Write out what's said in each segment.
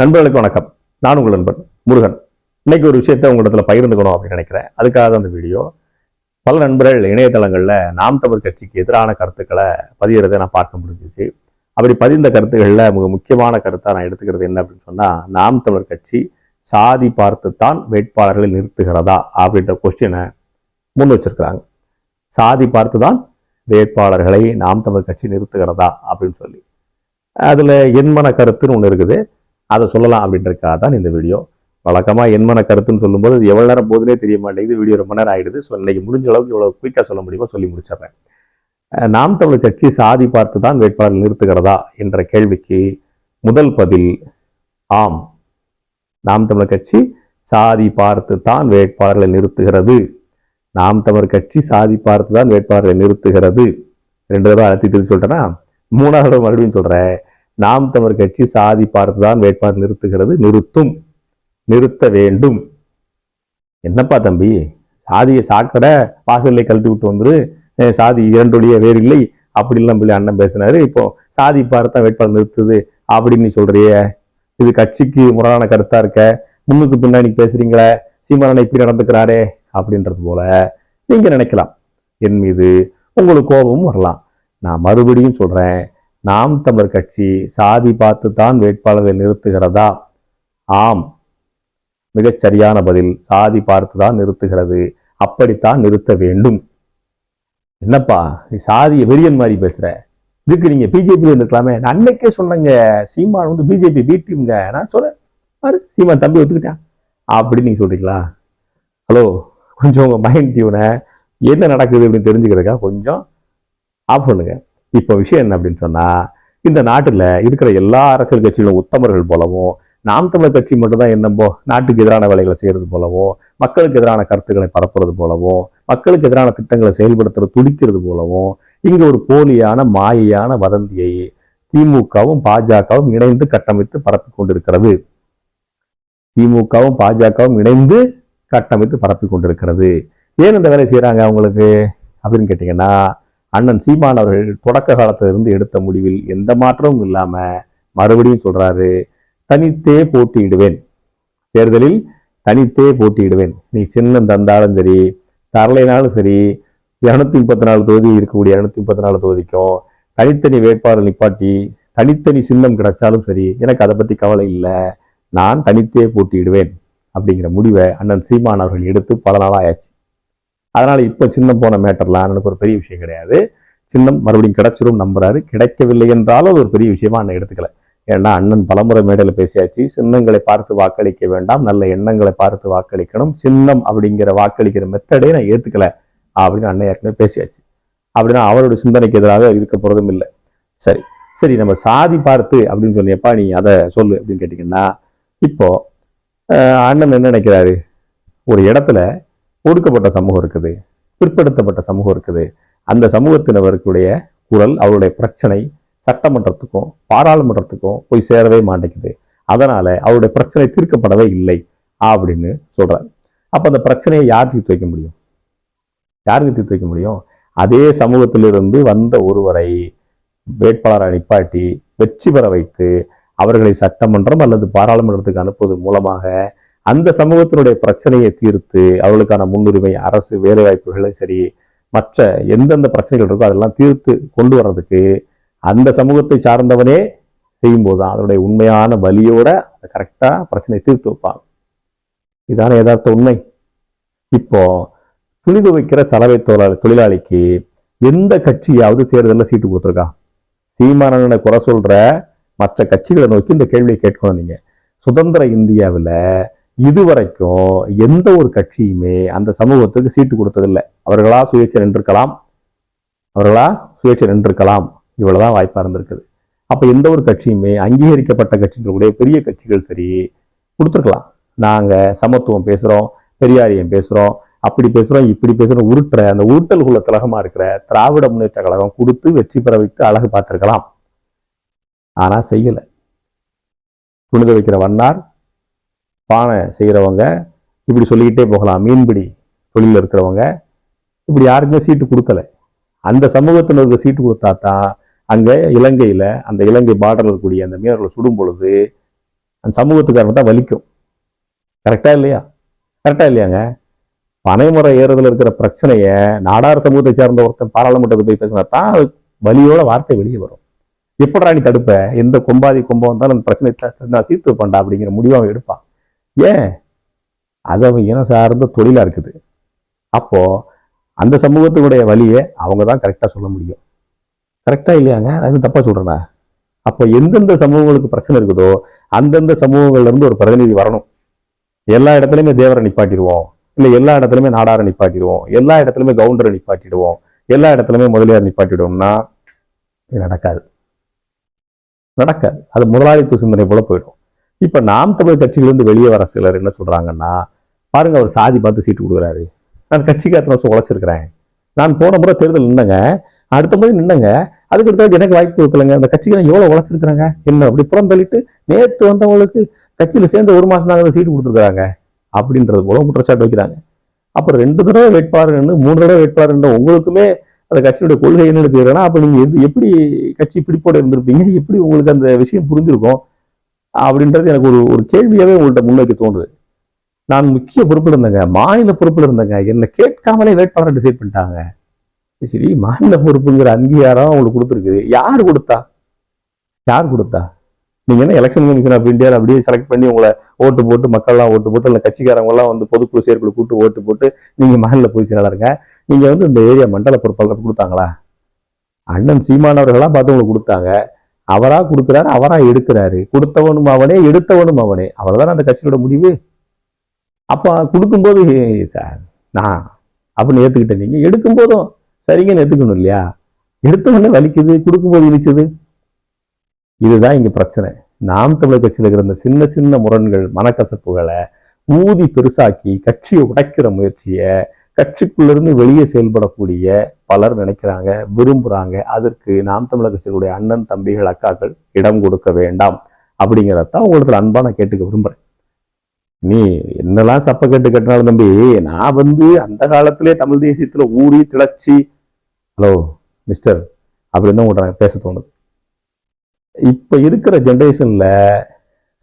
நண்பர்களுக்கு வணக்கம். நான் உங்கள் நண்பன் முருகன். இன்னைக்கு ஒரு விஷயத்தை உங்களிடத்துல பகிர்ந்துக்கணும் அப்படின்னு நினைக்கிறேன். அதுக்காக அந்த வீடியோ. பல நண்பர்கள் இணையதளங்களில் நாம் தமிழ் கட்சிக்கு எதிரான கருத்துக்களை பதிகிறதை நான் பார்க்க முடிஞ்சிச்சு. அப்படி பதிந்த கருத்துக்களில் மிக முக்கியமான கருத்தாக நான் எடுத்துக்கிறது என்ன அப்படின்னு சொன்னால் நாம் தமிழர் கட்சி சாதி பார்த்துத்தான் வேட்பாளர்களை நிறுத்துகிறதா அப்படின்ற கொஸ்டினை முன் வச்சிருக்கிறாங்க. சாதி பார்த்து தான் வேட்பாளர்களை நாம் தமிழ் கட்சி நிறுத்துகிறதா அப்படின்னு சொல்லி. அதில் எண்மன கருத்துன்னு ஒன்று இருக்குது. அதை சொல்லலாம் அப்படின்றதுக்காக தான் இந்த வீடியோ. வழக்கமாக என்மன கருத்துன்னு சொல்லும்போது அது எவ்வளோ நேரம் போதுனே தெரிய மாட்டேங்குது. வீடியோ ரொம்ப நேரம் ஆகிடுது ஸோ இன்னைக்கு முடிஞ்ச அளவுக்கு இவ்வளோ குயிக்காக சொல்ல முடியுமோ சொல்லி முடிச்சிடுறேன். நாம் தமிழ் கட்சி சாதி பார்த்து தான் வேட்பாளர் நிறுத்துகிறதா என்ற கேள்விக்கு முதல் பதில் ஆம். நாம் தமிழர் கட்சி சாதி பார்த்து தான் வேட்பாளர்களை நிறுத்துகிறது. நாம் தமிழர் கட்சி சாதி பார்த்து தான் வேட்பாளர்களை நிறுத்துகிறது. ரெண்டு தடவை அழுத்தி திருத்தி சொல்லிட்டேன்னா மூணாவது மறுபடியும் சொல்றேன். நாம் தமிழ் கட்சி சாதி பார்த்து தான் வேட்பாளர் நிறுத்துகிறது. நிறுத்தும். நிறுத்த வேண்டும். என்னப்பா தம்பி? சாதியை சாக்கடை வாசல்ல கழட்டி விட்டு வந்துரு சாதி இரண்டொழிய வேறு இல்லை அப்படிலாம் சொல்லி அண்ணன் பேசினாரு. இப்போ சாதி பார்த்தா வேட்பாளர் நிறுத்துது அப்படின்னு சொல்றியே. இது கட்சிக்கு முரணான கருத்தா இருக்க? முன்னுக்கு பின்னாடி பேசுறீங்களே. சீமானனை இப்படி நடந்துக்கிறாரே அப்படின்றது போல நீங்க நினைக்கலாம். என் மீது உங்களுக்கு கோபமும் வரலாம். நான் மறுபடியும் சொல்றேன். நாம் தமிழ் கட்சி சாதி பார்த்து தான் வேட்பாளர்களை நிறுத்துகிறதா? ஆம். மிகச்சரியான பதில். சாதி பார்த்து தான் நிறுத்துகிறது. அப்படித்தான் நிறுத்த வேண்டும். என்னப்பா நீ சாதிய வெறியன் மாதிரி பேசுற. இதுக்கு நீங்க பிஜேபியில் இருந்துக்கலாமே நான் அன்னைக்கே சொன்னேங்க சீமான் வந்து பிஜேபி பீட்டிங்க நான் சொல்றேன் பாரு சீமான் தம்பி ஒத்துக்கிட்டான். அப்படின்னு நீங்க சொல்றீங்களா? ஹலோ கொஞ்சம் உங்க மைண்ட் டியூனை என்ன நடக்குது அப்படின்னு தெரிஞ்சுக்கிறதுக்கா கொஞ்சம் ஆஃப் பண்ணுங்க. இப்போ விஷயம் என்ன அப்படின்னு சொன்னா இந்த நாட்டுல இருக்கிற எல்லா அரசியல் கட்சிகளும் உத்தமர்கள் போலவும் நாம் தமிழர் கட்சி மட்டும்தான் என்னம்போ நாட்டுக்கு எதிரான வேலைகளை செய்யறது போலவும் மக்களுக்கு எதிரான கருத்துக்களை பரப்புறது போலவும் மக்களுக்கு எதிரான திட்டங்களை செயல்படுத்துறது துடிக்கிறது போலவும் இங்க ஒரு போலியான மாயையான வதந்தியை திமுகவும் பாஜகவும் இணைந்து கட்டமைத்து பரப்பி கொண்டிருக்கிறது. திமுகவும் பாஜகவும் இணைந்து கட்டமைத்து பரப்பி கொண்டிருக்கிறது. ஏன் இந்த வேலை செய்யறாங்க அவங்களுக்கு? அப்படின்னு கேட்டீங்கன்னா அண்ணன் சீமான் அவர்கள் தொடக்க காலத்திலிருந்து எடுத்த முடிவில் எந்த மாற்றமும் இல்லாம மறுபடியும் சொல்றாரு தனித்தே போட்டியிடுவேன். தேர்தலில் தனித்தே போட்டியிடுவேன். நீ சின்னம் தந்தாலும் சரி தரலைனாலும் சரி இரநூத்தி முப்பத்தி நாலு தொகுதி இருக்கக்கூடிய இரநூத்தி முப்பத்தி நாலு தொகுதிக்கும் தனித்தனி வேட்பாளர் நிப்பாட்டி தனித்தனி சின்னம் கிடைச்சாலும் சரி எனக்கு அதை பற்றி கவலை இல்லை. நான் தனித்தே போட்டியிடுவேன். அப்படிங்கிற முடிவை அண்ணன் சீமான் அவர்கள் எடுத்து பல நாள் ஆயாச்சு அதனால இப்போ சின்னம் போன மேட்டர்லாம் எனக்கு ஒரு பெரிய விஷயம் கிடையாது. சின்னம் மறுபடியும் கிடைச்சிரும் நம்புறாரு. கிடைக்கவில்லை என்றாலும் அது ஒரு பெரிய விஷயமா அண்ணன் எடுத்துக்கல. ஏன்னா அண்ணன் பலமுறை மேடையில் பேசியாச்சு. சின்னங்களை பார்த்து வாக்களிக்க வேண்டாம். நல்ல எண்ணங்களை பார்த்து வாக்களிக்கணும். சின்னம் அப்படிங்கிற வாக்களிக்கிற மெத்தடே நான் ஏத்துக்கல. அப்படின்னு அண்ணன் ஏற்கனவே பேசியாச்சு. அப்படின்னா அவருடைய சிந்தனைக்கு எதிராக இருக்க போறதும் இல்லை. சரி. சரி நம்ம சாதி பார்த்து அப்படின்னு சொன்னியப்பா நீ அதை சொல்லு அப்படின்னு கேட்டிங்கன்னா இப்போ அண்ணன் என்ன நினைக்கிறாரு? ஒரு இடத்துல ஒடுக்கப்பட்ட சமூகம் இருக்குது பிற்படுத்தப்பட்ட சமூகம் இருக்குது. அந்த சமூகத்தினருக்குடைய குரல் அவருடைய பிரச்சனை சட்டமன்றத்துக்கும் பாராளுமன்றத்துக்கும் போய் சேரவே மாட்டேங்குது. அதனால அவருடைய பிரச்சனை தீர்க்கப்படவே இல்லை அப்படின்னு சொல்கிறார் அப்ப அந்த பிரச்சனையை யார் தீர்த்து வைக்க முடியும்? யாருக்கு தீர்த்து வைக்க முடியும்? அதே சமூகத்திலிருந்து வந்த ஒருவரை வேட்பாளரை நிப்பாட்டி வெற்றி பெற வைத்து அவர்களை சட்டமன்றம் அல்லது பாராளுமன்றத்துக்கு அனுப்புவது மூலமாக அந்த சமூகத்தினுடைய பிரச்சனையை தீர்த்து அவர்களுக்கான முன்னுரிமை அரசு வேலைவாய்ப்புகளை சரி மற்ற எந்தெந்த பிரச்சனைகள் இருக்கோ அதெல்லாம் தீர்த்து கொண்டு வர்றதுக்கு அந்த சமூகத்தை சார்ந்தவனே செய்யும்போது தான் அதனுடைய உண்மையான வலியோட அதை கரெக்டாக பிரச்சனையை தீர்த்து வைப்பாங்க. இதான யதார்த்த உண்மை. இப்போ துணி துவைக்கிற சலவை தொழிலாளி தொழிலாளிக்கு எந்த கட்சியாவது தேர்தலில் சீட்டு கொடுத்துருக்கா? சீமானனை குறை சொல்ற மற்ற கட்சிகளை நோக்கி இந்த கேள்வியை கேட்கணும் நீங்க. சுதந்திர இந்தியாவில் இதுவரைக்கும் எந்த ஒரு கட்சியுமே அந்த சமூகத்துக்கு சீட்டு கொடுத்ததில்லை. அவர்களா சுயேட்சை நின்றிருக்கலாம். அவர்களா சுயேட்சை நின்றிருக்கலாம். இவ்வளவுதான் வாய்ப்பா இருந்திருக்குது. அப்ப எந்த ஒரு கட்சியுமே அங்கீகரிக்கப்பட்ட கட்சிகளுடைய பெரிய கட்சிகள் சரி கொடுத்துருக்கலாம். நாங்க சமத்துவம் பேசுறோம் பெரியாரியம் பேசுறோம் அப்படி பேசுறோம் இப்படி பேசுறோம் உருட்டுற அந்த உருட்டல்குள்ள திலகமா இருக்கிற திராவிட முன்னேற்ற கழகம் கொடுத்து வெற்றி பெற வைத்து அழகு பார்த்திருக்கலாம். ஆனா செய்யல. புனித வைக்கிற வண்ணார் பானை செய்கிறவங்க இப்படி சொல்லிக்கிட்டே போகலாம். மீன்பிடி தொழிலில் இருக்கிறவங்க இப்படி யாருக்குமே சீட்டு கொடுக்கல. அந்த சமூகத்தினருக்கு சீட்டு கொடுத்தா தான் அங்கே இலங்கையில் அந்த இலங்கை பார்டரில் இருக்கக்கூடிய அந்த மீனவர்களை சுடும் பொழுது அந்த சமூகத்துக்காரன் தான் வலிக்கும். கரெக்டா இல்லையா? கரெக்டா இல்லையாங்க? பனைமுறை ஏறுதல் இருக்கிற பிரச்சனைய நாடார் சமூகத்தை சேர்ந்த ஒருத்தன் பாராளுமன்றத்துக்கு போய் பேசினா தான் அது வலியோட வார்த்தை வெளியே வரும். எப்படா நீ தடுப்ப? எந்த கொம்பாதி கொம்பம் வந்தாலும் அந்த பிரச்சனை நான் தீர்த்து வைப்பேன்டா அப்படிங்கிற முடிவு அவன் எடுப்பான். ஏன்? அது அவன் இனம் சார்ந்த தொழிலா இருக்குது. அப்போ அந்த சமூகத்துடைய வழியை அவங்க தான் கரெக்டாக சொல்ல முடியும். கரெக்டா இல்லையாங்க? அது தப்பா சொல்றேனா? அப்போ எந்தெந்த சமூகங்களுக்கு பிரச்சனை இருக்குதோ அந்தந்த சமூகங்கள்ல இருந்து ஒரு பிரதிநிதி வரணும். எல்லா இடத்துலையுமே தேவரை நிப்பாட்டிடுவோம். இல்லை எல்லா இடத்துலையுமே நாடாரை நிப்பாட்டிடுவோம். எல்லா இடத்துலையுமே கவுண்டரை நிப்பாட்டிடுவோம். எல்லா இடத்துலையுமே முதலியார் நிப்பாட்டிடுவோம்னா இது நடக்காது. நடக்காது. அது முதலாளித்துவ சிந்தனை போல போயிடும். இப்ப நாம் தமிழ் கட்சியிலேருந்து வெளியே வர சிலர் என்ன சொல்றாங்கன்னா பாருங்க அவர் சாதி பார்த்து சீட்டு கொடுக்குறாரு. நான் கட்சிக்கு அத்தனை வருஷம் உழைச்சிருக்கிறேன். நான் போன முறை தேர்தல் நின்னங்க. அடுத்த முறை நின்னங்க. அதுக்கு அடுத்த எனக்கு வாய்ப்பு கொடுக்கலங்க. அந்த கட்சிக்கு நான் எவ்வளவு உழைச்சிருக்கிறாங்க? என்ன அப்படி புறம் தள்ளிட்டு நேத்து வந்தவங்களுக்கு கட்சியில சேர்ந்து ஒரு மாசம் தாங்க சீட்டு கொடுத்துருக்குறாங்க. அப்படின்றது போல குற்றச்சாட்டு வைக்கிறாங்க. அப்புறம் ரெண்டு தடவை வேட்பாருன்னு மூணு தடவை வேட்பாளர் உங்களுக்குமே அந்த கட்சியுடைய கொள்கை என்னன்னு தெரியலன்னா அப்ப நீங்க எது எப்படி கட்சி பிடிப்போட இருந்திருப்பீங்க? எப்படி உங்களுக்கு அந்த விஷயம் புரிஞ்சிருக்கும்? அப்படின்றது எனக்கு ஒரு ஒரு கேள்வியாகவே உங்கள்கிட்ட முன்வைக்க தோணுது. நான் முக்கிய பொறுப்பில் இருந்தேங்க மாநில பொறுப்பில் இருந்தேங்க என்னை கேட்காமலே வேட்பாளரை டிசைட் பண்ணிட்டாங்க. சரி மாநில பொறுப்புங்கிற அங்கீகாரம் உங்களுக்கு கொடுத்துருக்குது. யார் கொடுத்தா? யார் கொடுத்தா? நீங்க என்ன எலெக்ஷன் கமிஷன் ஆஃப் இந்தியா அப்படியே செலக்ட் பண்ணி உங்களை ஓட்டு போட்டு மக்கள்லாம் ஓட்டு போட்டு இல்லை கட்சிக்காரங்க எல்லாம் வந்து பொதுக்குழு செயற்குழு கூட்டு ஓட்டு போட்டு நீங்க மாநில போய் செயலாளருங்க நீங்கள் வந்து இந்த ஏரியா மண்டல பொறுப்பாளர் கொடுத்தாங்களா? அண்ணன் சீமானவர்களாக பார்த்து உங்களுக்கு கொடுத்தாங்க. அவரா கொடுக்குறாரு அவரா எடுக்கிறாரு. கொடுத்தவனும் அவனே எடுத்தவனும் அவனே. அவ்வளவுதான் அந்த கட்சியோட முடிவு? அப்ப கொடுக்கும்போது சார் நான் அப்படின்னு ஏத்துக்கிட்டேன். நீங்க எடுக்கும் போதும் சரிங்கன்னு ஏத்துக்கணும் இல்லையா? எடுத்தவனே வலிக்குது கொடுக்கும்போது இனிச்சது. இதுதான் இங்க பிரச்சனை. நாம் தமிழர் கட்சியில் இருக்கிற இந்த சின்ன சின்ன முரண்கள் மனக்கசப்புகளை ஊதி பெருசாக்கி கட்சியை உடைக்கிற முயற்சியை கட்சிக்குள்ளிருந்து வெளியே செயல்படக்கூடிய பலர் நினைக்கிறாங்க விரும்புறாங்க. அதற்கு நாம் தமிழக கட்சியினுடைய அண்ணன் தம்பிகள் அக்காக்கள் இடம் கொடுக்க வேண்டாம் அப்படிங்கிறதான் உங்களுக்கு அன்பா நான் கேட்டுக்க விரும்புறேன். நீ என்னெல்லாம் சப்ப கேட்டு கட்டினாலும் தம்பி நான் வந்து அந்த காலத்திலே தமிழ் தேசியத்துல ஊறி திளச்சி ஹலோ மிஸ்டர் அப்படின்னு தான் உங்கள்கிட்ட பேச தோணுது. இப்ப இருக்கிற ஜென்ரேஷன்ல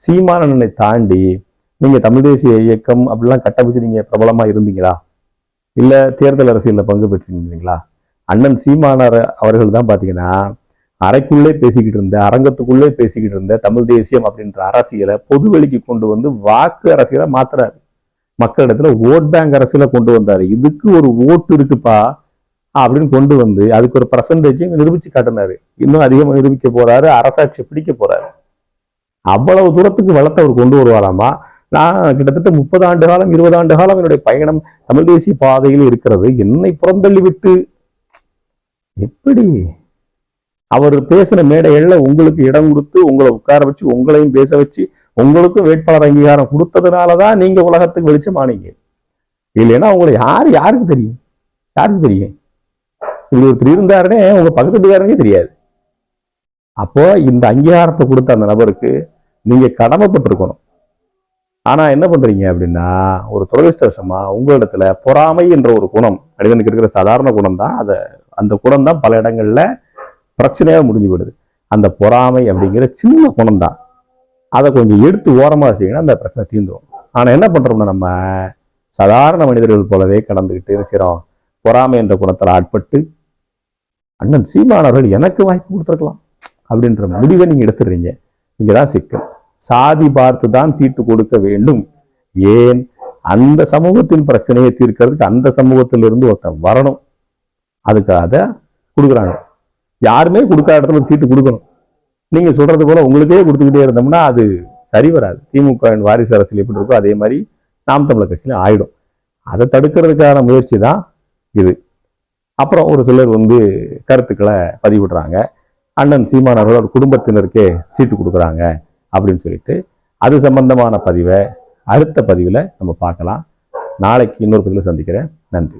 சீமானனை தாண்டி நீங்க தமிழ் தேசிய இயக்கம் அப்படிலாம் கட்டமைச்சு நீங்கள் பிரபலமா இருந்தீங்களா? இல்ல தேர்தல் அரசியலில் பங்கு பெற்றிருந்தீங்களா அண்ணன் சீமானார் அவர்கள் தான் பாத்தீங்கன்னா அறைக்குள்ளே பேசிக்கிட்டு இருந்த அரங்கத்துக்குள்ளே பேசிக்கிட்டு இருந்த தமிழ் தேசியம் அப்படின்ற அரசியலை பொது வெளிக்கு கொண்டு வந்து வாக்கு அரசியலை மாத்துறாரு. மக்களிடத்துல ஓட் பேங்க் அரசியலை கொண்டு வந்தாரு. இதுக்கு ஒரு ஓட்டு இருக்குப்பா அப்படின்னு கொண்டு வந்து அதுக்கு ஒரு பர்சன்டேஜ் நிரூபிச்சு காட்டினாரு. இன்னும் அதிகமா நிரூபிக்க போறாரு அரசாட்சி பிடிக்க போறாரு. அவ்வளவு தூரத்துக்கு வளத்தை அவர் கொண்டு வருவாராமா? நான் கிட்டத்தட்ட முப்பது ஆண்டு காலம் இருபது ஆண்டு காலம் என்னுடைய பயணம் தமிழ் தேசிய பாதையில் இருக்கிறது. என்னை புறந்தள்ளி விட்டு எப்படி? அவர் பேசின மேடைகள்ல உங்களுக்கு இடம் கொடுத்து உங்களை உட்கார வச்சு உங்களையும் பேச வச்சு உங்களுக்கும் வேட்பாளர் அங்கீகாரம் கொடுத்ததுனாலதான் நீங்க உலகத்துக்கு வெளிச்சமானீங்க இல்லைன்னா உங்களை யாரு யாருக்கு தெரியும்? யாருக்கு தெரியும்? இப்படி ஒருத்தர் இருந்தாருன்னே உங்க பக்கத்து தெரியாது. அப்போ இந்த அங்கீகாரத்தை கொடுத்த அந்த நபருக்கு நீங்க கடமைப்பட்டிருக்கணும். ஆனா என்ன பண்றீங்க அப்படின்னா ஒரு துரதிருஷ்டவசமா உங்களிடத்துல பொறாமை என்ற ஒரு குணம் மனிதனுக்கு இருக்கிற சாதாரண குணம் தான் அதை அந்த குணம் தான் பல இடங்கள்ல பிரச்சனையா முடிஞ்சு விடுது அந்த பொறாமை அப்படிங்கிற சின்ன குணம் தான் அதை கொஞ்சம் எடுத்து ஓரமா வச்சீங்கன்னா அந்த பிரச்சனை தீர்ந்துடும் ஆனா என்ன பண்றோம்னா நம்ம சாதாரண மனிதர்கள் போலவே கடந்துக்கிட்டு என்ன பொறாமை என்ற குணத்தில் ஆட்பட்டு அண்ணன் சீமானவர்கள் எனக்கு வாய்ப்பு கொடுத்துருக்கலாம் அப்படின்ற முடிவை நீங்க எடுத்துடுறீங்க. இங்கதான் சிக்கல். சாதி பார்த்து தான் சீட்டு கொடுக்க வேண்டும். ஏன்? அந்த சமூகத்தின் பிரச்சனையை தீர்க்கிறதுக்கு அந்த சமூகத்திலிருந்து ஒருத்தன் வரணும். அதுக்காக கொடுக்குறாங்க. யாருமே கொடுக்காத இடத்துல ஒரு சீட்டு கொடுக்கணும். நீங்கள் சொல்கிறது போல உங்களுக்கே கொடுத்துக்கிட்டே இருந்தோம்னா அது சரி வராது. திமுகவின் வாரிசு அரசியல் எப்படி இருக்கோ அதே மாதிரி நாம் தமிழர் கட்சியிலும் ஆயிடும். அதை தடுக்கிறதுக்கான முயற்சி தான் இது. அப்புறம் ஒரு சிலர் வந்து கருத்துக்களை பதிவிடுறாங்க. அண்ணன் சீமானவர்கள் குடும்பத்தினருக்கே சீட்டு கொடுக்குறாங்க. அப்படின்னு சொல்லிட்டு அது சம்பந்தமான பதிவை அடுத்த பதிவில் நம்ம பார்க்கலாம். நாளைக்கு இன்னொரு பதிவில் சந்திக்கிறேன். நன்றி.